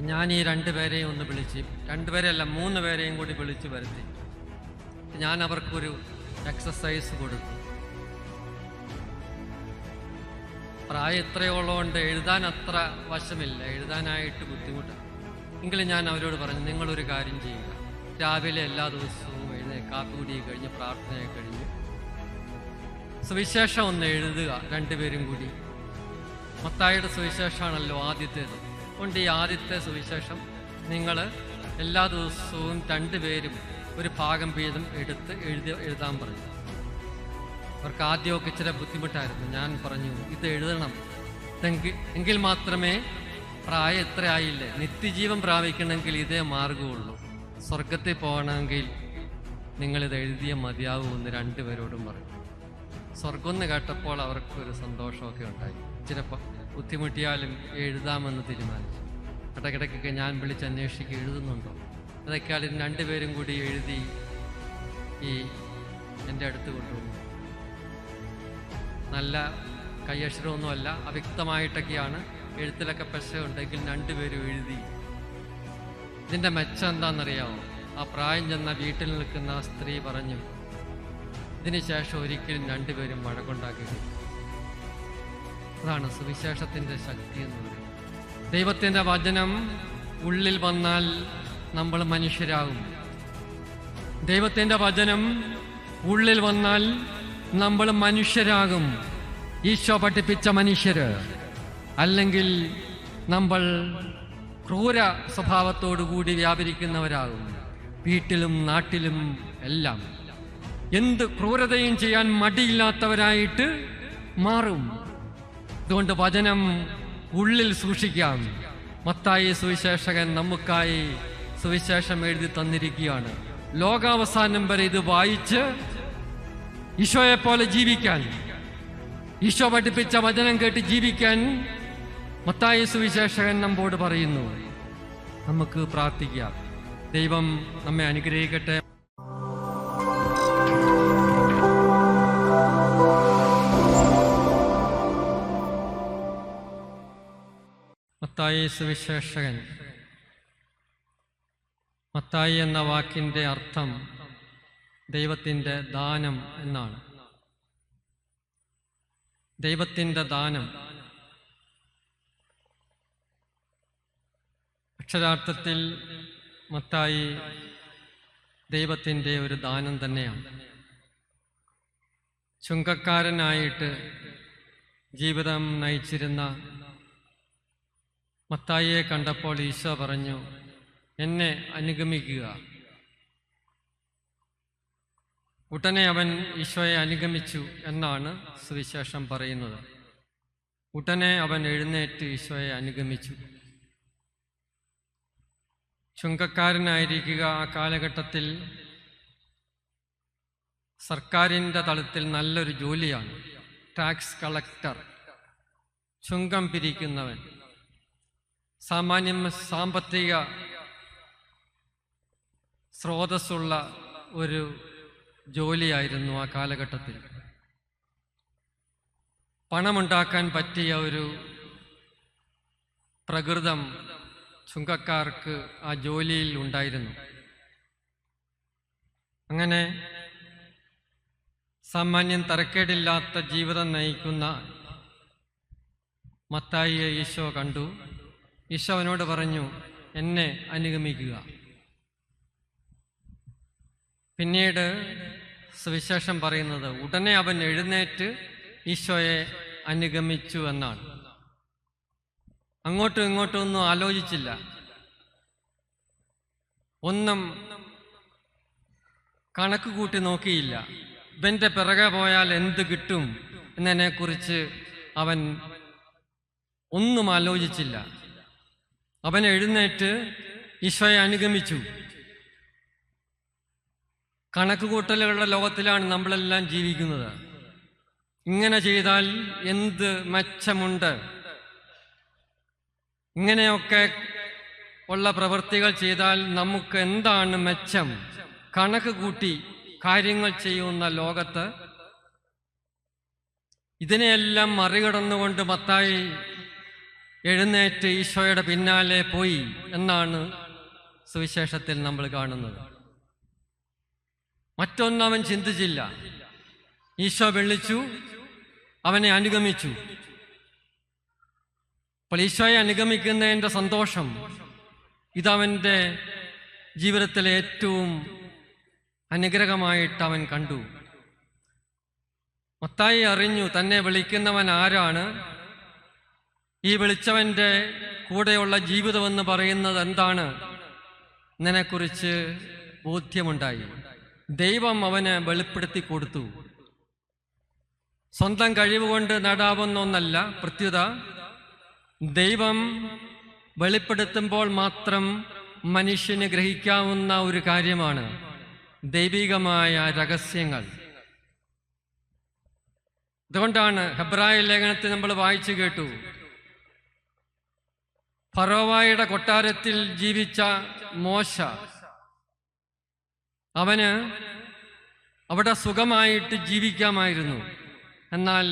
ഞാൻ ഈ രണ്ടുപേരെയും ഒന്ന് വിളിച്ച് രണ്ടുപേരെയല്ല മൂന്ന് പേരെയും കൂടി വിളിച്ച് വരുത്തി. ഞാൻ അവർക്കൊരു എക്സസൈസ് കൊടുത്തു പ്രായം ഇത്രയുള്ളതുകൊണ്ട് എഴുതാൻ അത്ര വശമില്ല. എഴുതാനായിട്ട് ബുദ്ധിമുട്ടാണ് എങ്കിലും ഞാൻ അവരോട് പറഞ്ഞു നിങ്ങളൊരു കാര്യം ചെയ്യുക. രാവിലെ എല്ലാ ദിവസവും എഴുന്നേ കാപ്പി കുടി കഴിഞ്ഞ് പ്രാർത്ഥനയൊക്കെ കഴിഞ്ഞ്. സുവിശേഷം ഒന്ന് എഴുതുക രണ്ടുപേരും കൂടി. മത്തായുടെ സുവിശേഷമാണല്ലോ ആദ്യത്തേത്. അതുകൊണ്ട് ഈ ആദ്യത്തെ സുവിശേഷം നിങ്ങൾ എല്ലാ ദിവസവും രണ്ടുപേരും ഒരു ഭാഗം വീതം എടുത്ത് എഴുതി എഴുതാൻ പറഞ്ഞു. അവർക്ക് ആദ്യമൊക്കെ ചില ബുദ്ധിമുട്ടായിരുന്നു. ഞാൻ പറഞ്ഞു ഇത് എഴുതണം. എങ്കിൽ എങ്കിൽ മാത്രമേ പ്രായം എത്ര ആയില്ലേ നിത്യജീവൻ പ്രാപിക്കണമെങ്കിൽ ഇതേ മാർഗമുള്ളൂ. സ്വർഗത്തിൽ പോകണമെങ്കിൽ നിങ്ങളിത് എഴുതിയ മതിയാവുമെന്ന് രണ്ടുപേരോടും പറഞ്ഞു. സ്വർഗം എന്ന് കേട്ടപ്പോൾ അവർക്കൊരു സന്തോഷമൊക്കെ ഉണ്ടായി. ചിലപ്പോൾ ബുദ്ധിമുട്ടിയാലും എഴുതാമെന്ന് തീരുമാനിച്ചു. ഇടയ്ക്കിടയ്ക്കൊക്കെ ഞാൻ വിളിച്ച് അന്വേഷിക്കുക എഴുതുന്നുണ്ടോ? അതൊക്കെ ആളും രണ്ടുപേരും കൂടി എഴുതി ഈ എന്റെ അടുത്ത് കൊണ്ടുവന്നു. നല്ല കയ്യക്ഷരമൊന്നുമല്ല അവ്യക്തമായിട്ടൊക്കെയാണ്. എഴുത്തിലൊക്കെ പശയുണ്ടെങ്കിൽ രണ്ടുപേരും എഴുതി. ഇതിന്റെ മെച്ചം എന്താണെന്നറിയാമോ? ആ പ്രായം ചെന്ന വീട്ടിൽ നിൽക്കുന്ന സ്ത്രീ പറഞ്ഞു ഇതിനുശേഷം ഒരിക്കലും രണ്ടുപേരും വഴക്കുണ്ടാക്കി അതാണ് സുവിശേഷത്തിന്റെ ശക്തി എന്ന് പറയുന്നത്. ദൈവത്തിന്റെ വചനം ഉള്ളിൽ വന്നാൽ നമ്മൾ മനുഷ്യരാകും. ദൈവത്തിന്റെ വചനം ഉള്ളിൽ വന്നാൽ നമ്മൾ മനുഷ്യരാകും. ഈശോ പഠിപ്പിച്ച മനുഷ്യര് അല്ലെങ്കിൽ നമ്മൾ ക്രൂര സ്വഭാവത്തോടു കൂടി വ്യാപരിക്കുന്നവരാകും. വീട്ടിലും നാട്ടിലും എല്ലാം. എന്ത് ക്രൂരതയും ചെയ്യാൻ മടിയില്ലാത്തവരായിട്ട് മാറും. അതുകൊണ്ട് വചനം ഉള്ളിൽ സൂക്ഷിക്കാം. മത്തായി സുവിശേഷകൻ നമുക്കായി സുവിശേഷം എഴുതി തന്നിരിക്കുകയാണ്. ലോകാവസാനം വരെ ഇത് വായിച്ച് ഈശോയെ പോലെ ജീവിക്കാൻ. ഈശോ പഠിപ്പിച്ച വചനം കേട്ട് ജീവിക്കാൻ മത്തായി സുവിശേഷകൻ നമ്മോട് പറയുന്നു. നമുക്ക് പ്രാർത്ഥിക്കാം. ദൈവം നമ്മെ അനുഗ്രഹിക്കട്ടെ. മത്തായി സുവിശേഷകൻ. മത്തായി എന്ന വാക്കിന്റെ അർത്ഥം ദൈവത്തിന്റെ ദാനം എന്നാണ്. ദൈവത്തിന്റെ ദാനം. അക്ഷരാർത്ഥത്തിൽ മത്തായി ദൈവത്തിന്റെ ഒരു ദാനം തന്നെയാണ്. ചുങ്കക്കാരനായിട്ട് ജീവിതം നയിച്ചിരുന്ന മത്തായിയെ കണ്ടപ്പോൾ ഈശോ പറഞ്ഞു എന്നെ അനുഗമിക്കുക. ഉടനെ അവൻ ഈശോയെ അനുഗമിച്ചു എന്നാണ് സുവിശേഷം പറയുന്നത്. ഉടനെ അവൻ എഴുന്നേറ്റ് ഈശോയെ അനുഗമിച്ചു. ചുങ്കക്കാരനായിരിക്കുക ആ കാലഘട്ടത്തിൽ സർക്കാരിന്റെ തലത്തിൽ നല്ലൊരു ജോലിയാണ്. Tax collector. ചുങ്കം പിരിക്കുന്നവൻ. സാമാന്യം സാമ്പത്തിക സ്രോതസ്സുള്ള ഒരു ജോലിയായിരുന്നു ആ കാലഘട്ടത്തിൽ. പണമുണ്ടാക്കാൻ പറ്റിയ ഒരു പ്രകൃതം ചുങ്കക്കാർക്ക് ആ ജോലിയിൽ ഉണ്ടായിരുന്നു. അങ്ങനെ സാമാന്യം തരക്കേടില്ലാത്ത ജീവിതം നയിക്കുന്ന മത്തായിയെ ഈശോ കണ്ടു. ഈശോ അവനോട് പറഞ്ഞു എന്നെ അനുഗമിക്കുക. പിന്നീട് സുവിശേഷം പറയുന്നത് ഉടനെ അവൻ എഴുന്നേറ്റ് ഈശോയെ അനുഗമിച്ചു എന്നാണ്. അങ്ങോട്ടും ഇങ്ങോട്ടും ഒന്നും ആലോചിച്ചില്ല. ഒന്നും കണക്ക് കൂട്ടി നോക്കിയില്ല. ഇവന്റെ പിറകെ പോയാൽ എന്ത് കിട്ടും എന്നതിനെക്കുറിച്ച് അവൻ ഒന്നും ആലോചിച്ചില്ല. അവൻ എഴുന്നേറ്റ് ഈശോയെ അനുഗമിച്ചു. കണക്ക് കൂട്ടലുകളുടെ ലോകത്തിലാണ് നമ്മളെല്ലാം ജീവിക്കുന്നത്. ഇങ്ങനെ ചെയ്താൽ എന്ത് മെച്ചമുണ്ട്? ഇങ്ങനെയൊക്കെ ഉള്ള പ്രവൃത്തികൾ ചെയ്താൽ നമുക്ക് എന്താണ് മെച്ചം? കണക്ക് കൂട്ടി കാര്യങ്ങൾ ചെയ്യുന്ന ലോകത്ത് ഇതിനെയെല്ലാം മറികടന്നുകൊണ്ട് മത്തായി എഴുന്നേറ്റ് ഈശോയുടെ പിന്നാലെ പോയി എന്നാണ് സുവിശേഷത്തിൽ നമ്മൾ കാണുന്നത്. മറ്റൊന്നും അവൻ ചിന്തിച്ചില്ല. ഈശോ വിളിച്ചു അവനെ അനുഗമിച്ചു. അപ്പോൾ ഈശോയെ അനുഗമിക്കുന്നതിന്റെ സന്തോഷം ഇതവന്റെ ജീവിതത്തിലെ ഏറ്റവും അനുഗ്രഹമായിട്ട് അവൻ കണ്ടു. മത്തായി അറിഞ്ഞു തന്നെ വിളിക്കുന്നവൻ ആരാണ്? ഈ വിളിച്ചവന്റെ കൂടെയുള്ള ജീവിതമെന്ന് പറയുന്നത് എന്താണ് നിനക്കുറിച്ച് ബോധ്യമുണ്ടായി. ദൈവം അവന് വെളിപ്പെടുത്തി കൊടുത്തു. സ്വന്തം കഴിവുകൊണ്ട് നേടാവുന്ന ഒന്നല്ല പ്രത്യുത. ദൈവം വെളിപ്പെടുത്തുമ്പോൾ മാത്രം മനുഷ്യന് ഗ്രഹിക്കാവുന്ന ഒരു കാര്യമാണ് ദൈവികമായ രഹസ്യങ്ങൾ. അതുകൊണ്ടാണ് ഹെബ്രായ ലേഖനത്തെ നമ്മൾ വായിച്ചു കേട്ടു. ഫറോവായുടെ കൊട്ടാരത്തിൽ ജീവിച്ച മോശ. അവന് അവിടെ സുഖമായിട്ട് ജീവിക്കാമായിരുന്നു. എന്നാൽ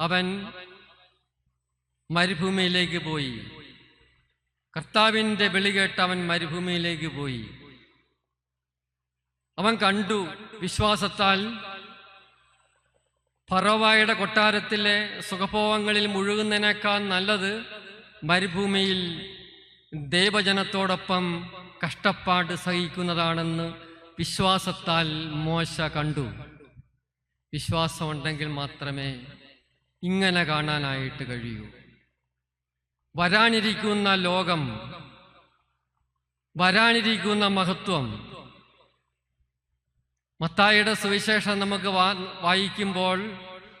അവൻ മരുഭൂമിയിലേക്ക് പോയി. കർത്താവിന്റെ വിളി കേട്ട് അവൻ മരുഭൂമിയിലേക്ക് പോയി. അവൻ കണ്ടു വിശ്വാസത്താൽ ഫറോവായുടെ കൊട്ടാരത്തിലെ സുഖഭോഗങ്ങളിൽ മുഴുകുന്നതിനേക്കാൾ നല്ലത് മരുഭൂമിയിൽ ദേവജനത്തോടൊപ്പം കഷ്ടപ്പാട് സഹിക്കുന്നതാണെന്ന് വിശ്വാസത്താൽ മോശ കണ്ടു. വിശ്വാസമുണ്ടെങ്കിൽ മാത്രമേ ഇങ്ങനെ കാണാനായിട്ട് കഴിയൂ. വരാനിരിക്കുന്ന ലോകം വരാനിരിക്കുന്ന മഹത്വം. മത്തായിയുടെ സുവിശേഷം നമുക്ക് വായിക്കുമ്പോൾ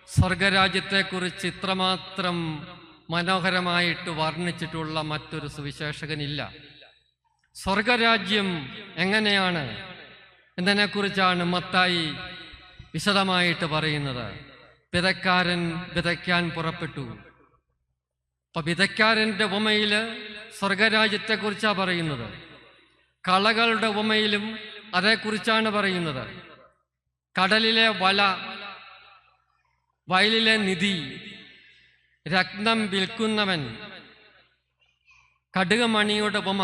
സ്വർഗരാജ്യത്തെക്കുറിച്ച് ഇത്രമാത്രം മനോഹരമായിട്ട് വർണിച്ചിട്ടുള്ള മറ്റൊരു സുവിശേഷകനില്ല. സ്വർഗരാജ്യം എങ്ങനെയാണ് എന്നതിനെക്കുറിച്ചാണ് മത്തായി വിശദമായിട്ട് പറയുന്നത്. വിതക്കാരൻ വിതയ്ക്കാൻ പുറപ്പെട്ടു. അപ്പൊ വിതയ്ക്കാരന്റെ ഉപമയിൽ സ്വർഗരാജ്യത്തെക്കുറിച്ചാണ് പറയുന്നത്. കളകളുടെ ഉപമയിലും അതേക്കുറിച്ചാണ് പറയുന്നത്. കടലിലെ വല വയലിലെ നിധി രത്നം വിൽക്കുന്നവൻ. കടുകമണിയുടെ ഉപമ.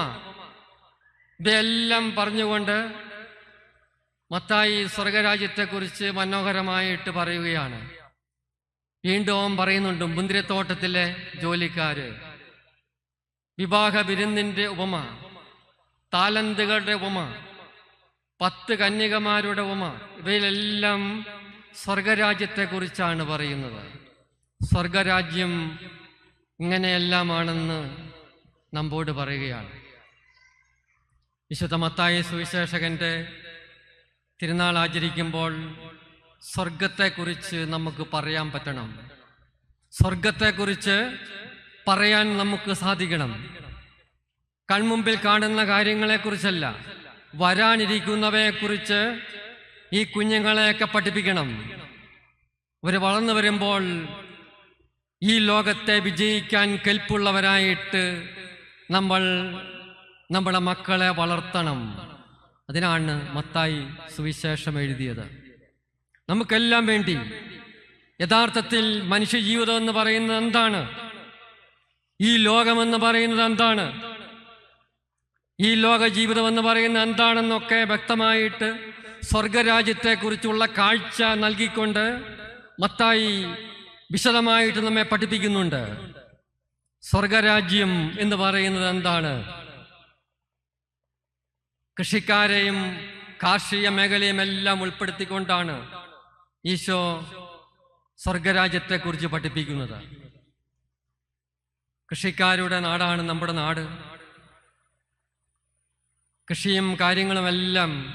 ഇതെല്ലാം പറഞ്ഞുകൊണ്ട് മത്തായി സ്വർഗരാജ്യത്തെക്കുറിച്ച് മനോഹരമായിട്ട് പറയുകയാണ്. വീണ്ടും പറയുന്നുണ്ട് മുന്തിരിത്തോട്ടത്തിലെ ജോലിക്കാര്. വിവാഹ വിരുന്നിന്റെ ഉപമ. താലന്തുകളുടെ ഉപമ. പത്ത് കന്യകമാരുടെ ഉപമ. ഇവയിലെല്ലാം സ്വർഗരാജ്യത്തെക്കുറിച്ചാണ് പറയുന്നത്. സ്വർഗരാജ്യം ഇങ്ങനെയെല്ലാമാണെന്ന് നമ്പോട് പറയുകയാണ്. വിശുദ്ധ മത്തായ സുവിശേഷകന്റെ തിരുനാൾ ആചരിക്കുമ്പോൾ സ്വർഗത്തെക്കുറിച്ച് നമുക്ക് പറയാൻ പറ്റണം. സ്വർഗത്തെക്കുറിച്ച് പറയാൻ നമുക്ക് സാധിക്കണം. കൺമുമ്പിൽ കാണുന്ന കാര്യങ്ങളെക്കുറിച്ചല്ല വരാനിരിക്കുന്നവയെക്കുറിച്ച് ഈ കുഞ്ഞുങ്ങളെയൊക്കെ പഠിപ്പിക്കണം. ഒരു വളർന്നു വരുമ്പോൾ ഈ ലോകത്തെ വിജയിക്കാൻ കെൽപ്പുള്ളവരായിട്ട് നമ്മൾ നമ്മുടെ മക്കളെ വളർത്തണം. അതിനാണ് മത്തായി സുവിശേഷം എഴുതിയത്. നമുക്കെല്ലാം വേണ്ടി യഥാർത്ഥത്തിൽ മനുഷ്യജീവിതം എന്ന് പറയുന്നത് എന്താണ്? ഈ ലോകമെന്ന് പറയുന്നത് എന്താണ്? ഈ ലോക ജീവിതം എന്ന് പറയുന്നത് എന്താണെന്നൊക്കെ വ്യക്തമായിട്ട് സ്വർഗരാജ്യത്തെക്കുറിച്ചുള്ള കാഴ്ച നൽകിക്കൊണ്ട് മത്തായി വിശദമായിട്ട് നമ്മെ പഠിപ്പിക്കുന്നുണ്ട്. സ്വർഗരാജ്യം എന്ന് പറയുന്നത് എന്താണ്? കൃഷിക്കാരെയും കാർഷിക മേഖലയും എല്ലാം ഉൾപ്പെടുത്തിക്കൊണ്ടാണ് ഈശോ സ്വർഗരാജ്യത്തെക്കുറിച്ച് പഠിപ്പിക്കുന്നത്. കൃഷിക്കാരുടെ നാടാണ് നമ്മുടെ നാട്. കൃഷിയും കാര്യങ്ങളുമെല്ലാം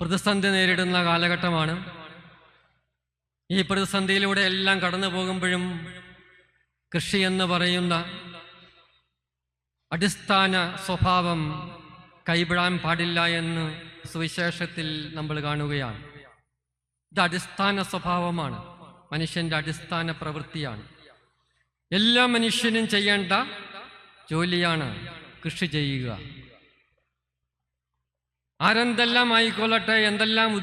പ്രതിസന്ധി നേരിടുന്ന കാലഘട്ടമാണ്. ഈ പ്രതിസന്ധിയിലൂടെ എല്ലാം കടന്നു പോകുമ്പോഴും കൃഷി എന്ന് പറയുന്ന അടിസ്ഥാന സ്വഭാവം കൈവിടാൻ പാടില്ല എന്ന് സുവിശേഷത്തിൽ നമ്മൾ കാണുകയാണ്. ഇത് അടിസ്ഥാന സ്വഭാവമാണ്. മനുഷ്യന്റെ അടിസ്ഥാന പ്രവൃത്തിയാണ്. എല്ലാ മനുഷ്യനും ചെയ്യേണ്ട ജോലിയാണ് കൃഷി ചെയ്യുക. ആരെന്തെല്ലാം ആയിക്കൊള്ളട്ടെ എന്തെല്ലാം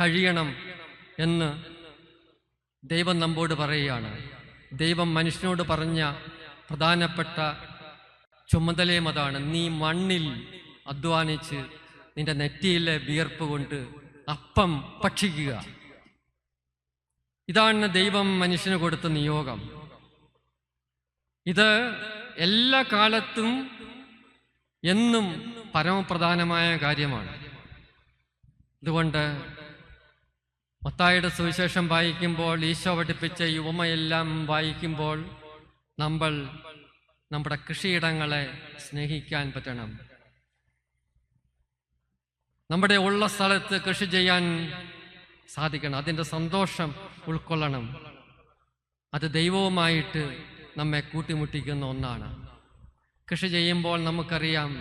കഴിയണം എന്ന് ദൈവം നമ്മോട് പറയുകയാണ്. ദൈവം മനുഷ്യനോട് പറഞ്ഞ പ്രധാനപ്പെട്ട ചുമതലയും അതാണ്. നീ മണ്ണിൽ അധ്വാനിച്ച് നിന്റെ നെറ്റിയിലെ വിയർപ്പ് കൊണ്ട് അപ്പം ഭക്ഷിക്കുക. ഇതാണ് ദൈവം മനുഷ്യന് കൊടുത്ത നിയോഗം. ഇത് എല്ലാ കാലത്തും എന്നും പരമപ്രധാനമായ കാര്യമാണ്. അതുകൊണ്ട് മത്തായുടെ സുവിശേഷം വായിക്കുമ്പോൾ ഈശോ പഠിപ്പിച്ച യുവമയെല്ലാം വായിക്കുമ്പോൾ നമ്മൾ നമ്മുടെ കൃഷിയിടങ്ങളെ സ്നേഹിക്കാൻ പറ്റണം. നമ്മുടെ ഉള്ള സ്ഥലത്ത് കൃഷി ചെയ്യാൻ സാധിക്കണം. അതിന്റെ സന്തോഷം ഉൾക്കൊള്ളണം. അത് ദൈവവുമായിട്ട് നമ്മെ കൂട്ടിമുട്ടിക്കുന്ന ഒന്നാണ്. കൃഷി ചെയ്യുമ്പോൾ നമുക്കറിയാം.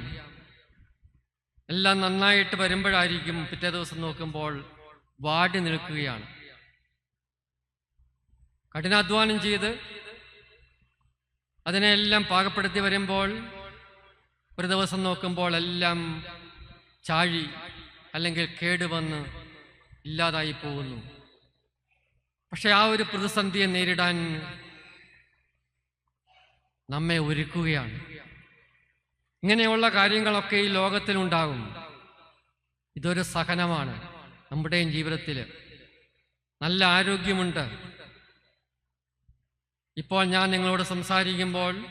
എല്ലാം നന്നായിട്ട് വരുമ്പോഴായിരിക്കും പിറ്റേ ദിവസം നോക്കുമ്പോൾ വാടി നിൽക്കുകയാണ്. കഠിനാധ്വാനം ചെയ്ത് അതിനെല്ലാം പാകപ്പെടുത്തി വരുമ്പോൾ ഒരു ദിവസം നോക്കുമ്പോൾ എല്ലാം ചാഴി അല്ലെങ്കിൽ കേടുവന്ന് ഇല്ലാതായി പോകുന്നു. പക്ഷെ ആ ഒരു പ്രതിസന്ധിയെ നേരിടാൻ നമ്മെ ഒരുക്കുകയാണ്. ഇങ്ങനെയുള്ള കാര്യങ്ങളൊക്കെ ഈ ലോകത്തിലുണ്ടാകും. ഇതൊരു സഹനമാണ് നമ്മുടെയും ജീവിതത്തിൽ. നല്ല ആരോഗ്യമുണ്ട്. ഇപ്പോൾ ഞാൻ നിങ്ങളോട് സംസാരിക്കുമ്പോൾ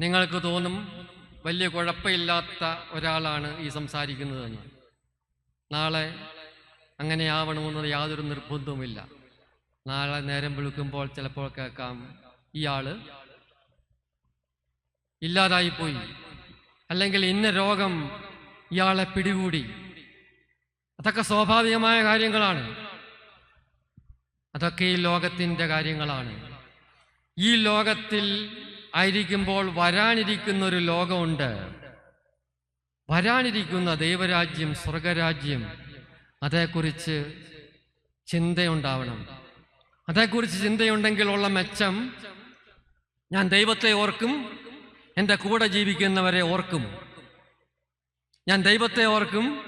നിങ്ങൾക്ക് തോന്നും വലിയ കുഴപ്പമില്ലാത്ത ഒരാളാണ് ഈ സംസാരിക്കുന്നതെന്ന്. നാളെ അങ്ങനെ ആവണമെന്നത് യാതൊരു നിർബന്ധവുമില്ല. നാളെ നേരം വിളിക്കുമ്പോൾ ചിലപ്പോൾ കേൾക്കാം. ഇയാൾ ഇല്ലാതായിപ്പോയി. അല്ലെങ്കിൽ ഇന്ന രോഗം ഇയാളെ പിടികൂടി. അതൊക്കെ സ്വാഭാവികമായ കാര്യങ്ങളാണ്. അതൊക്കെ ഈ ലോകത്തിന്റെ കാര്യങ്ങളാണ്. ഈ ലോകത്തിൽ ആയിരിക്കുമ്പോൾ വരാനിരിക്കുന്ന ഒരു ലോകമുണ്ട്. വരാനിരിക്കുന്ന ദൈവരാജ്യം സ്വർഗരാജ്യം അതേക്കുറിച്ച് ചിന്തയുണ്ടാവണം. അതേക്കുറിച്ച് ചിന്തയുണ്ടെങ്കിലുള്ള മെച്ചം ഞാൻ ദൈവത്തെ ഓർക്കും. എന്റെ കൂടെ ജീവിക്കുന്നവരെ ഓർക്കും. ഞാൻ ദൈവത്തെ ഓർക്കും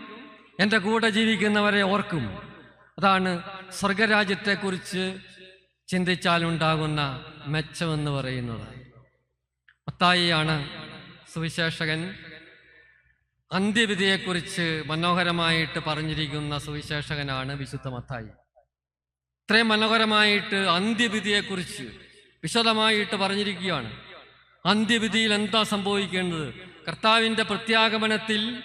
എന്റെ കൂടെ ജീവിക്കുന്നവരെ ഓർക്കും. അതാണ് സ്വർഗരാജ്യത്തെക്കുറിച്ച് ചിന്തിച്ചാലുണ്ടാകുന്ന മെച്ചമെന്ന് പറയുന്നത്. മത്തായിയാണ് സുവിശേഷകൻ അന്ത്യവിധിയെക്കുറിച്ച് മനോഹരമായിട്ട് പറഞ്ഞിരിക്കുന്ന സുവിശേഷകനാണ് വിശുദ്ധ മത്തായി. ഇത്രയും മനോഹരമായിട്ട് അന്ത്യവിധിയെക്കുറിച്ച് വിശദമായിട്ട് പറഞ്ഞിരിക്കുകയാണ്. അന്ത്യവിധിയിൽ എന്താ സംഭവിക്കേണ്ടത്? കർത്താവിന്റെ പ്രത്യാഗമനത്തിൽ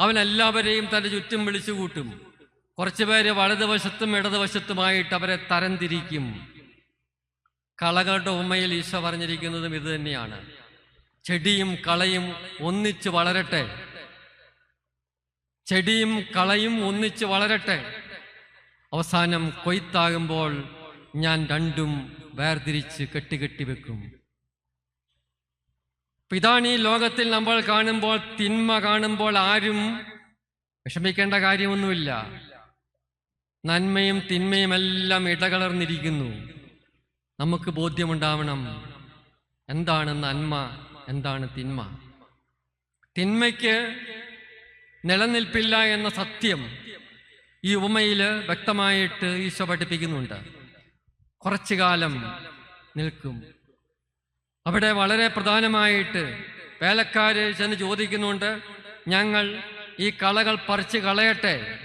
അവൻ എല്ലാവരെയും തന്റെ ചുറ്റും വിളിച്ചു കൂട്ടും കുറച്ചുപേര് വലതുവശത്തും ഇടതുവശത്തുമായിട്ട് അവരെ തരംതിരിക്കും. കളകളുടെ ഉമ്മയിൽ ഈശോ പറഞ്ഞിരിക്കുന്നതും ഇത് തന്നെയാണ്. ചെടിയും കളയും ഒന്നിച്ച് വളരട്ടെ. ചെടിയും കളയും ഒന്നിച്ച് വളരട്ടെ. അവസാനം കൊയ്ത്താകുമ്പോൾ ഞാൻ രണ്ടും വേർതിരിച്ച് കെട്ടികെട്ടി വെക്കും. ഇതാണ് ഈ ലോകത്തിൽ നമ്മൾ കാണുമ്പോൾ തിന്മ കാണുമ്പോൾ ആരും വിഷമിക്കേണ്ട കാര്യമൊന്നുമില്ല. നന്മയും തിന്മയും എല്ലാം ഇടകലർന്നിരിക്കുന്നു. നമുക്ക് ബോധ്യമുണ്ടാവണം എന്താണ് നന്മ എന്താണ് തിന്മ. തിന്മയ്ക്ക് നിലനിൽപ്പില്ല എന്ന സത്യം ഈ ഉപമയിൽ വ്യക്തമായിട്ട് ഈശോ പഠിപ്പിക്കുന്നുണ്ട്. കുറച്ചു കാലം നിൽക്കും. അവിടെ വളരെ പ്രധാനമായിട്ട് വേലക്കാര് ചെന്ന് ചോദിക്കുന്നുണ്ട് ഞങ്ങൾ ഈ കളകൾ പറിച്ച് കളയട്ടെ?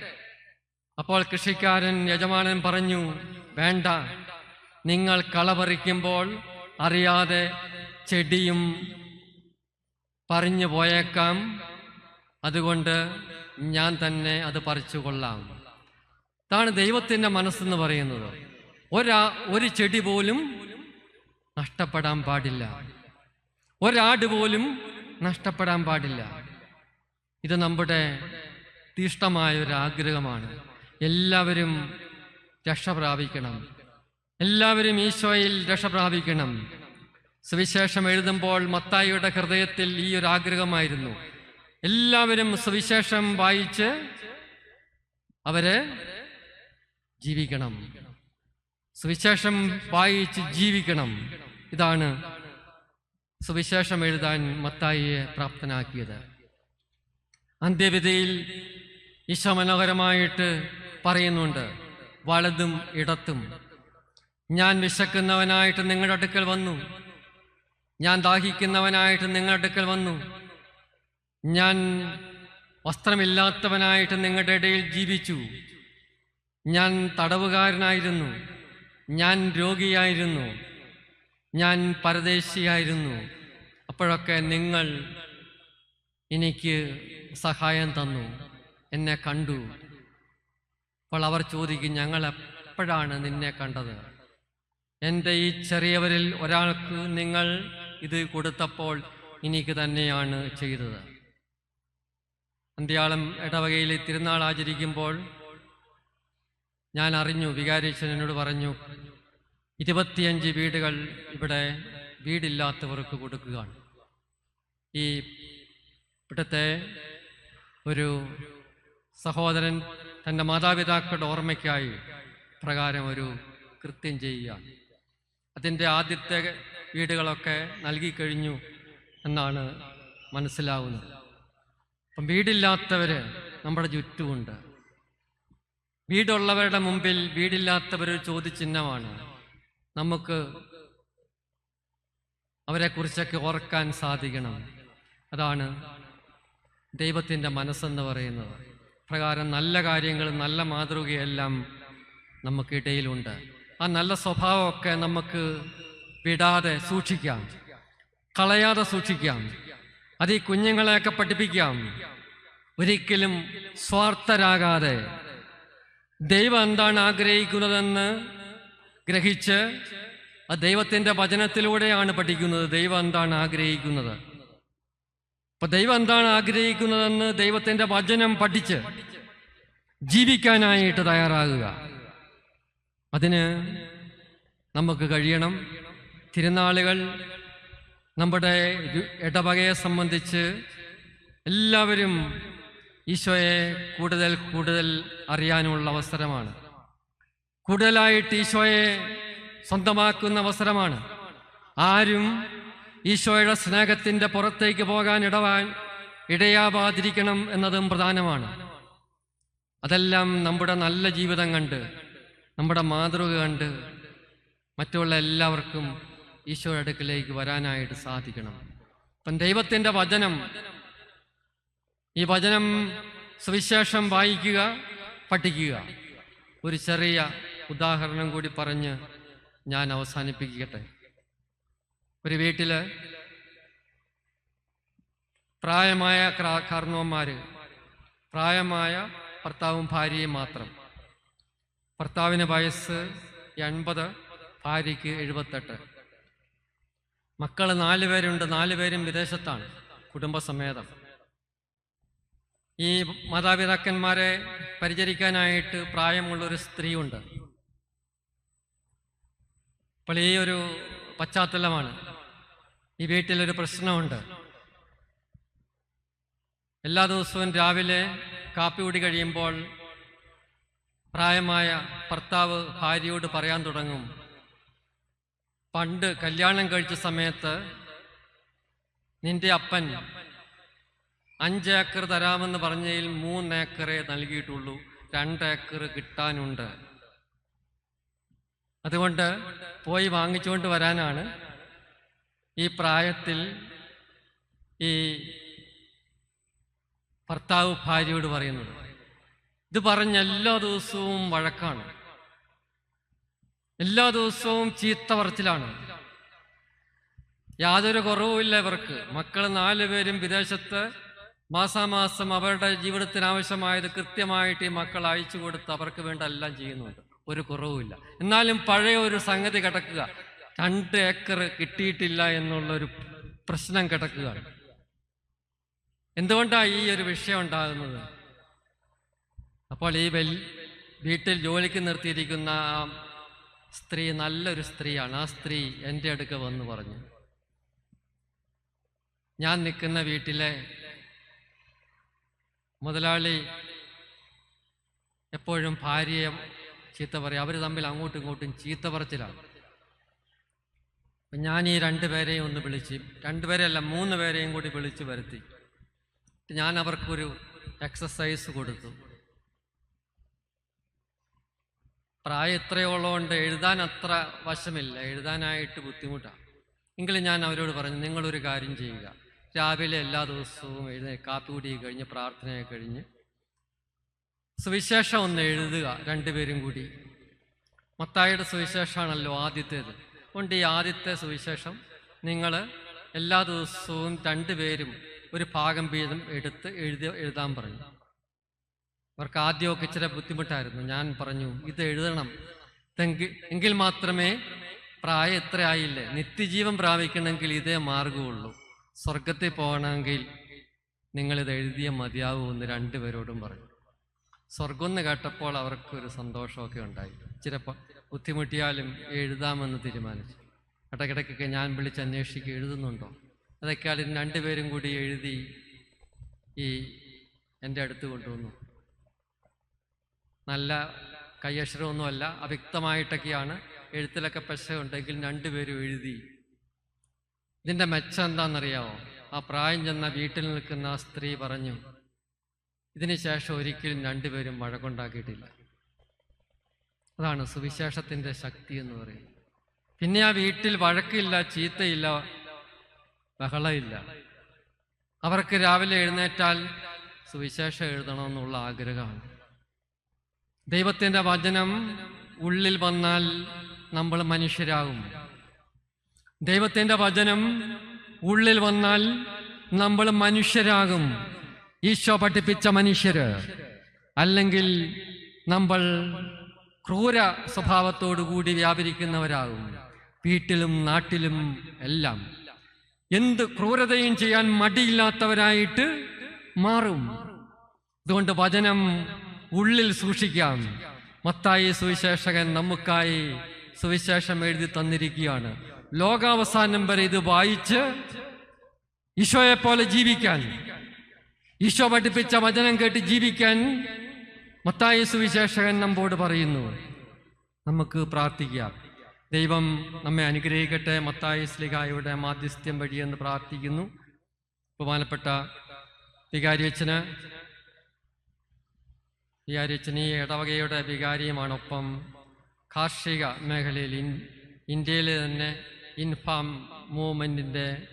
അപ്പോൾ കൃഷിക്കാരൻ യജമാനൻ പറഞ്ഞു വേണ്ട. നിങ്ങൾ കള പറിക്കുമ്പോൾ അറിയാതെ ചെടിയും പറഞ്ഞു പോയേക്കാം. അതുകൊണ്ട് ഞാൻ തന്നെ അത് പറിച്ചു കൊള്ളാം. ഇതാണ് ദൈവത്തിന്റെ മനസ്സെന്ന് പറയുന്നത്. ഒരാ ഒരു ചെടി പോലും നഷ്ടപ്പെടാൻ പാടില്ല. ഒരാട് പോലും നഷ്ടപ്പെടാൻ പാടില്ല. ഇത് നമ്മുടെ തീഷ്ടമായ ഒരു ആഗ്രഹമാണ് എല്ലാവരും രക്ഷ പ്രാപിക്കണം. എല്ലാവരും ഈശോയിൽ രക്ഷ പ്രാപിക്കണം. സുവിശേഷം എഴുതുമ്പോൾ മത്തായിയുടെ ഹൃദയത്തിൽ ഈ ഒരു ആഗ്രഹമായിരുന്നു. എല്ലാവരും സുവിശേഷം വായിച്ച് അവരെ ജീവിക്കണം. സുവിശേഷം വായിച്ച് ജീവിക്കണം. ഇതാണ് സുവിശേഷം എഴുതാൻ മത്തായിയെ പ്രാപ്തനാക്കിയത്. അന്ത്യവിധിയിൽ ഈശോ മനോഹരമായിട്ട് പറയുന്നുണ്ട് വലതും ഇടത്തും. ഞാൻ വിശക്കുന്നവനായിട്ട് നിങ്ങളുടെ അടുക്കൽ വന്നു. ഞാൻ ദാഹിക്കുന്നവനായിട്ട് നിങ്ങളുടെ അടുക്കൽ വന്നു. ഞാൻ വസ്ത്രമില്ലാത്തവനായിട്ട് നിങ്ങളുടെ ഇടയിൽ ജീവിച്ചു. ഞാൻ തടവുകാരനായിരുന്നു. ഞാൻ രോഗിയായിരുന്നു. ഞാൻ പരദേശിയായിരുന്നു. അപ്പോഴൊക്കെ നിങ്ങൾ എനിക്ക് സഹായം തന്നു. എന്നെ കണ്ടു. അപ്പോൾ അവർ ചോദിക്കും ഞങ്ങൾ എപ്പോഴാണ് നിന്നെ കണ്ടത്? എന്റെ ഈ ചെറിയവരിൽ ഒരാൾക്ക് നിങ്ങൾ ഇത് കൊടുത്തപ്പോൾ എനിക്ക് തന്നെയാണ് ചെയ്തത്. അന്ത്യാളം ഇടവകയിലെ തിരുനാൾ ആചരിക്കുമ്പോൾ ഞാൻ അറിഞ്ഞു വികാരീച്ചൻ എന്നോട് പറഞ്ഞു ഇരുപത്തിയഞ്ച് വീടുകൾ ഇവിടെ വീടില്ലാത്തവർക്ക് കൊടുക്കുകയാണ്. ഈ ഇവിടുത്തെ ഒരു സഹോദരൻ തന്റെ മാതാപിതാക്കളുടെ ഓർമ്മയ്ക്കായി പ്രകാരം ഒരു കൃത്യം ചെയ്യുകയാണ്. അതിന്റെ ആദ്യത്തെ വീടുകളൊക്കെ നൽകിക്കഴിഞ്ഞു എന്നാണ് മനസ്സിലാവുന്നത്. അപ്പം വീടില്ലാത്തവർ നമ്മുടെ ചുറ്റുമുണ്ട്. വീടുള്ളവരുടെ മുമ്പിൽ വീടില്ലാത്തവർ ചോദ്യചിഹ്നമാണ്. നമുക്ക് അവരെക്കുറിച്ചൊക്കെ ഓർക്കാൻ സാധിക്കണം. അതാണ് ദൈവത്തിന്റെ മനസ്സെന്ന് പറയുന്നത്. പ്രകാരം നല്ല കാര്യങ്ങൾ നല്ല മാതൃകയെല്ലാം നമുക്കിടയിലുണ്ട്. ആ നല്ല സ്വഭാവമൊക്കെ നമുക്ക് വിടാതെ സൂക്ഷിക്കാം. കളയാതെ സൂക്ഷിക്കാം. അത് ഈ കുഞ്ഞുങ്ങളെയൊക്കെ പഠിപ്പിക്കാം. ഒരിക്കലും സ്വാർത്ഥരാകാതെ ദൈവം എന്താണ് ആഗ്രഹിക്കുന്നതെന്ന് ഗ്രഹിച്ച് ആ ദൈവത്തിന്റെ വചനത്തിലൂടെയാണ് പഠിക്കുന്നത്. ദൈവം എന്താണ് ആഗ്രഹിക്കുന്നത്? അപ്പൊ ദൈവം എന്താണ് ആഗ്രഹിക്കുന്നതെന്ന് ദൈവത്തിന്റെ വചനം പഠിച്ച് ജീവിക്കാനായിട്ട് തയ്യാറാകുക. അതിന് നമുക്ക് കഴിയണം. തിരുനാളുകൾ നമ്മുടെ ഇടവകയെ സംബന്ധിച്ച് എല്ലാവരും ഈശോയെ കൂടുതൽ കൂടുതൽ അറിയാനുള്ള അവസരമാണ്. കൂടുതലായിട്ട് ഈശോയെ സ്വന്തമാക്കുന്ന അവസരമാണ്. ആരും ഈശോയുടെ സ്നേഹത്തിന്റെ പുറത്തേക്ക് പോകാൻ ഇടവാൻ ഇടയാവാതിരിക്കണം എന്നതും പ്രധാനമാണ്. അതെല്ലാം നമ്മുടെ നല്ല ജീവിതം കണ്ട് നമ്മുടെ മാതൃക കണ്ട് മറ്റുള്ള എല്ലാവർക്കും ഈശോയുടെ അടുക്കിലേക്ക് വരാനായിട്ട് സാധിക്കണം. അപ്പം ദൈവത്തിന്റെ വചനം ഈ വചനം സുവിശേഷം വായിക്കുക പഠിക്കുക. ഒരു ചെറിയ ഉദാഹരണം കൂടി പറഞ്ഞ് ഞാൻ അവസാനിപ്പിക്കട്ടെ. ഒരു വീട്ടിൽ പ്രായമായ കാർണവന്മാർ പ്രായമായ ഭർത്താവും ഭാര്യയും മാത്രം. ഭർത്താവിന് വയസ്സ് എൺപത് ഭാര്യയ്ക്ക് എഴുപത്തെട്ട്. മക്കൾ നാല് പേരുണ്ട് പേരും വിദേശത്താണ് കുടുംബസമേതം. ഈ മാതാപിതാക്കന്മാരെ പരിചരിക്കാനായിട്ട് പ്രായമുള്ളൊരു സ്ത്രീയുണ്ട്. അപ്പോൾ ഈ ഒരു പശ്ചാത്തലമാണ്. ഈ വീട്ടിലൊരു പ്രശ്നമുണ്ട്. എല്ലാ ദിവസവും രാവിലെ കാപ്പി കുടി കഴിയുമ്പോൾ പ്രായമായ ഭർത്താവ് ഭാര്യയോട് പറയാൻ തുടങ്ങും. പണ്ട് കല്യാണം കഴിച്ച സമയത്ത് നിന്റെ അപ്പൻ അഞ്ച് ഏക്കർ തരാമെന്ന് പറഞ്ഞതിൽ മൂന്ന് ഏക്കറേ നൽകിയിട്ടുള്ളൂ. രണ്ട് ഏക്കർ കിട്ടാനുണ്ട്. അതുകൊണ്ട് പോയി വാങ്ങിച്ചുകൊണ്ട് വരാനാണ് ഈ പ്രായത്തിൽ ഈ ഭർത്താവ് ഭാര്യയോട് പറയുന്നത്. ഇത് പറഞ്ഞ എല്ലാ ദിവസവും വഴക്കാണ്. എല്ലാ ദിവസവും ചീത്ത പറച്ചിലാണ്. യാതൊരു കുറവുമില്ല ഇവർക്ക്. മക്കൾ നാലുപേരും വിദേശത്ത് മാസാമാസം അവരുടെ ജീവിതത്തിന് ആവശ്യമായത് കൃത്യമായിട്ട് ഈ മക്കൾ അയച്ചു കൊടുത്ത് അവർക്ക് വേണ്ട എല്ലാം ചെയ്യുന്നുണ്ട്. ഒരു കുറവുമില്ല എന്നാലും പഴയ ഒരു സംഗതി കിടക്കുക. രണ്ട് ഏക്കർ കിട്ടിയിട്ടില്ല എന്നുള്ളൊരു പ്രശ്നം കിടക്കുകയാണ് എന്തുകൊണ്ടാണ് ഈ ഒരു വിഷയം ഉണ്ടാകുന്നത്? അപ്പോൾ ഈ വെൽ വീട്ടിൽ ജോലിക്ക് നിർത്തിയിരിക്കുന്ന ആ സ്ത്രീ നല്ലൊരു സ്ത്രീയാണ്. ആ സ്ത്രീ എന്റെ അടുക്ക വന്ന് പറഞ്ഞു ഞാൻ നിൽക്കുന്ന വീട്ടിലെ മുതലാളി എപ്പോഴും ഭാര്യയെ ചീത്ത പറയും. അവർ തമ്മിൽ അങ്ങോട്ടും ഇങ്ങോട്ടും ചീത്ത പറച്ചിലാണ്. ഞാൻ ഈ രണ്ടുപേരെയും ഒന്ന് വിളിച്ച് രണ്ടുപേരെയല്ല മൂന്ന് പേരെയും കൂടി വിളിച്ച് വരുത്തി. ഞാൻ അവർക്കൊരു എക്സസൈസ് കൊടുത്തു. പ്രായം ഇത്രയുള്ളതുകൊണ്ട് എഴുതാൻ അത്ര വശമില്ല. എഴുതാനായിട്ട് ബുദ്ധിമുട്ടാണ്. എങ്കിലും ഞാൻ അവരോട് പറഞ്ഞു നിങ്ങളൊരു കാര്യം ചെയ്യുക. രാവിലെ എല്ലാ ദിവസവും എഴുന്നേ കാപ്പി കുടി കഴിഞ്ഞ് പ്രാർത്ഥനയൊക്കെ കഴിഞ്ഞ് സുവിശേഷം ഒന്ന് എഴുതുക രണ്ടുപേരും കൂടി. മത്തായിയുടെ സുവിശേഷമാണല്ലോ ആദ്യത്തേത്. അതുകൊണ്ട് ഈ ആദ്യത്തെ സുവിശേഷം നിങ്ങൾ എല്ലാ ദിവസവും രണ്ടുപേരും ഒരു ഭാഗം വീതം എടുത്ത് എഴുതി എഴുതാൻ പറഞ്ഞു അവർക്ക് ആദ്യമൊക്കെ ഇച്ചിരി ബുദ്ധിമുട്ടായിരുന്നു. ഞാൻ പറഞ്ഞു ഇത് എഴുതണം. തെങ്കി എങ്കിൽ മാത്രമേ പ്രായം എത്ര ആയില്ലേ നിത്യജീവൻ പ്രാപിക്കണമെങ്കിൽ ഇതേ മാർഗമുള്ളൂ സ്വർഗത്തിൽ പോകണമെങ്കിൽ നിങ്ങളിത് എഴുതിയ മതിയാവൂ എന്ന് രണ്ടുപേരോടും പറഞ്ഞു. സ്വർഗം എന്ന് കേട്ടപ്പോൾ അവർക്കൊരു സന്തോഷമൊക്കെ ഉണ്ടായി. ചിലപ്പോൾ ബുദ്ധിമുട്ടിയാലും എഴുതാമെന്ന് തീരുമാനിച്ചു. ഇടയ്ക്കിടയ്ക്കൊക്കെ ഞാൻ വിളിച്ച് അന്വേഷിക്കുക എഴുതുന്നുണ്ടോ? അതൊക്കെ അതിന് രണ്ടുപേരും കൂടി എഴുതി ഈ എന്റെ അടുത്ത് കൊണ്ടുവന്നു. നല്ല കയ്യക്ഷരമൊന്നുമല്ല അവ്യക്തമായിട്ടൊക്കെയാണ്. എഴുത്തിലൊക്കെ പശ ഉണ്ടെങ്കിൽ രണ്ടുപേരും എഴുതി ഇതിന്റെ മെച്ചം എന്താണെന്നറിയാമോ ആ പ്രായം ചെന്ന വീട്ടിൽ നിൽക്കുന്ന ആ സ്ത്രീ പറഞ്ഞു ഇതിനുശേഷം ഒരിക്കലും രണ്ടുപേരും വഴക്കുണ്ടാക്കിയിട്ടില്ല. അതാണ് സുവിശേഷത്തിന്റെ ശക്തി എന്ന് പറയുന്നത്. പിന്നെ ആ വീട്ടിൽ വഴക്കില്ല ചീത്തയില്ല ബഹളമില്ല അവർക്ക് രാവിലെ എഴുന്നേറ്റാൽ സുവിശേഷം എഴുതണമെന്നുള്ള ആഗ്രഹമാണ്. ദൈവത്തിന്റെ വചനം ഉള്ളിൽ വന്നാൽ നമ്മൾ മനുഷ്യരാകും. ദൈവത്തിന്റെ വചനം ഉള്ളിൽ വന്നാൽ നമ്മൾ മനുഷ്യരാകും. ഈശോ പഠിപ്പിച്ച മനുഷ്യര്. അല്ലെങ്കിൽ നമ്മൾ ക്രൂര സ്വഭാവത്തോടുകൂടി വ്യാപരിക്കുന്നവരാകും. വീട്ടിലും നാട്ടിലും എല്ലാം. എന്ത് ക്രൂരതയും ചെയ്യാൻ മടിയില്ലാത്തവരായിട്ട് മാറും. അതുകൊണ്ട് വചനം ഉള്ളിൽ സൂക്ഷിക്കാം. മത്തായി സുവിശേഷകൻ നമുക്കായി സുവിശേഷം എഴുതി തന്നിരിക്കുകയാണ്. ലോകാവസാനം വരെ ഇത് വായിച്ച് ഈശോയെ പോലെ ജീവിക്കാൻ ഈശോ പഠിപ്പിച്ച വചനം കേട്ട് ജീവിക്കാൻ മത്തായ സുവിശേഷകൻ നമ്മോട് പറയുന്നു. നമുക്ക് പ്രാർത്ഥിക്കാം. ദൈവം നമ്മെ അനുഗ്രഹിക്കട്ടെ. മത്തായ സ്ലിഹായുടെ മാധ്യസ്ഥ്യം വഴിയെന്ന് പ്രാർത്ഥിക്കുന്നു. ബഹുമാനപ്പെട്ട വികാരിയച്ഛന് വികാരിയച്ഛൻ ഈ ഇടവകയുടെ വികാരിയുമാണ് ഒപ്പം കാർഷിക മേഖലയിൽ ഇന്ത്യയിലെ തന്നെ ഇൻഫാം മൂവ്മെന്റിന്റെ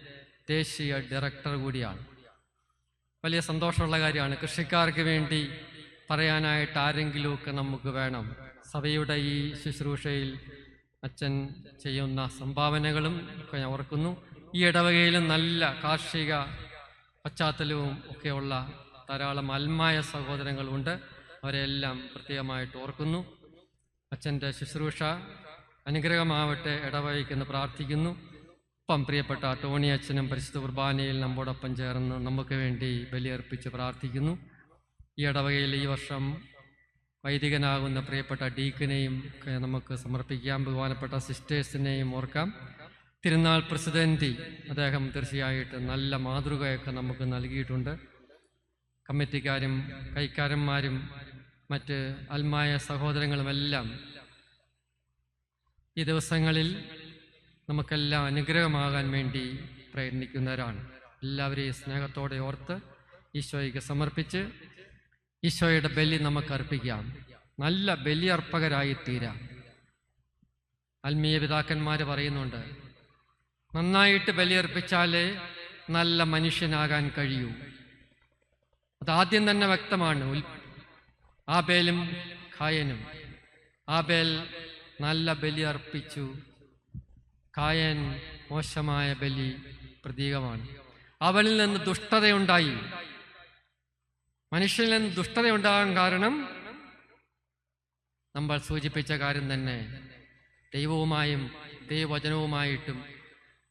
ദേശീയ ഡയറക്ടർ കൂടിയാണ്. വലിയ സന്തോഷമുള്ള കാര്യമാണ്. കൃഷിക്കാർക്ക് വേണ്ടി പറയാനായിട്ട് ആരെങ്കിലുമൊക്കെ നമുക്ക് വേണം. സഭയുടെ ഈ ശുശ്രൂഷയിൽ അച്ഛൻ ചെയ്യുന്ന സംഭാവനകളും ഒക്കെ ഞാൻ ഓർക്കുന്നു. ഈ ഇടവകയിലും നല്ല കാർഷിക പശ്ചാത്തലവും ഒക്കെയുള്ള ധാരാളം അൽമായ സഹോദരങ്ങളുണ്ട്. അവരെല്ലാം പ്രത്യേകമായിട്ട് ഓർക്കുന്നു. അച്ഛന്റെ ശുശ്രൂഷ അനുഗ്രഹമാവട്ടെ ഇടവഹിക്കുന്നു പ്രാർത്ഥിക്കുന്നു. ഒപ്പം പ്രിയപ്പെട്ട ടോണി അച്ഛനും പരിശുദ്ധ കുർബാനയിൽ നമ്മോടൊപ്പം ചേർന്ന് നമുക്ക് വേണ്ടി ബലിയർപ്പിച്ച് പ്രാർത്ഥിക്കുന്നു. ഈ ഇടവകയിൽ ഈ വർഷം വൈദികനാകുന്ന പ്രിയപ്പെട്ട ഡീക്കിനെയും നമുക്ക് സമർപ്പിക്കാം. ബഹുമാനപ്പെട്ട സിസ്റ്റേഴ്സിനെയും ഓർക്കാം. തിരുനാൾ പ്രസിഡന്റി അദ്ദേഹം തീർച്ചയായിട്ട് നല്ല മാതൃകയൊക്കെ നമുക്ക് നൽകിയിട്ടുണ്ട്. കമ്മിറ്റിക്കാരും കൈക്കാരന്മാരും മറ്റ് അൽമായ സഹോദരങ്ങളുമെല്ലാം ഈ ദിവസങ്ങളിൽ നമുക്കെല്ലാം അനുഗ്രഹമാകാൻ വേണ്ടി പ്രയത്നിക്കുന്നവരാണ്. എല്ലാവരെയും സ്നേഹത്തോടെ ഓർത്ത് ഈശോയ്ക്ക് സമർപ്പിച്ച് ഈശോയുടെ ബലി നമുക്ക് അർപ്പിക്കാം നല്ല ബലിയർപ്പകരായി തീരാം ആത്മീയ പിതാക്കന്മാർ പറയുന്നുണ്ട് നന്നായിട്ട് ബലിയർപ്പിച്ചാലേ നല്ല മനുഷ്യനാകാൻ കഴിയൂ. അതാദ്യം തന്നെ വ്യക്തമാണ് ആബേലും ഖായനും ആബേൽ നല്ല ബലി അർപ്പിച്ചു. കായൻ മോശമായ ബലി പ്രതീകമാണ്. അവനിൽ നിന്ന് ദുഷ്ടതയുണ്ടായി. മനുഷ്യനിൽ നിന്ന് ദുഷ്ടതയുണ്ടാകാൻ കാരണം നമ്മൾ സൂചിപ്പിച്ച കാര്യം തന്നെ. ദൈവവുമായും ദൈവവചനവുമായിട്ടും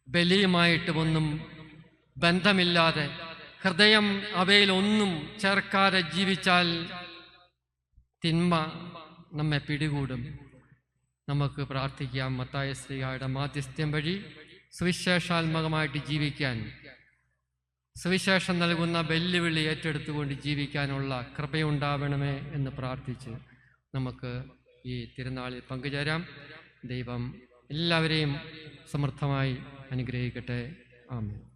ബലിയുമായിട്ടും ഒന്നും ബന്ധമില്ലാതെ ഹൃദയം അവയിൽ ഒന്നും ചേർക്കാതെ ജീവിച്ചാൽ തിന്മ നമ്മെ പിടികൂടും. നമുക്ക് പ്രാർത്ഥിക്കാം. മത്തായ ശ്രീയുടെ മാധ്യസ്ഥ്യം വഴി സുവിശേഷാത്മകമായിട്ട് ജീവിക്കാൻ സുവിശേഷം നൽകുന്ന വെല്ലുവിളി ഏറ്റെടുത്തുകൊണ്ട് ജീവിക്കാനുള്ള കൃപയുണ്ടാവണമേ എന്ന് പ്രാർത്ഥിച്ച് നമുക്ക് ഈ തിരുനാളിൽ പങ്കുചേരാം. ദൈവം എല്ലാവരെയും സമൃദ്ധമായി അനുഗ്രഹിക്കട്ടെ. ആമേൻ.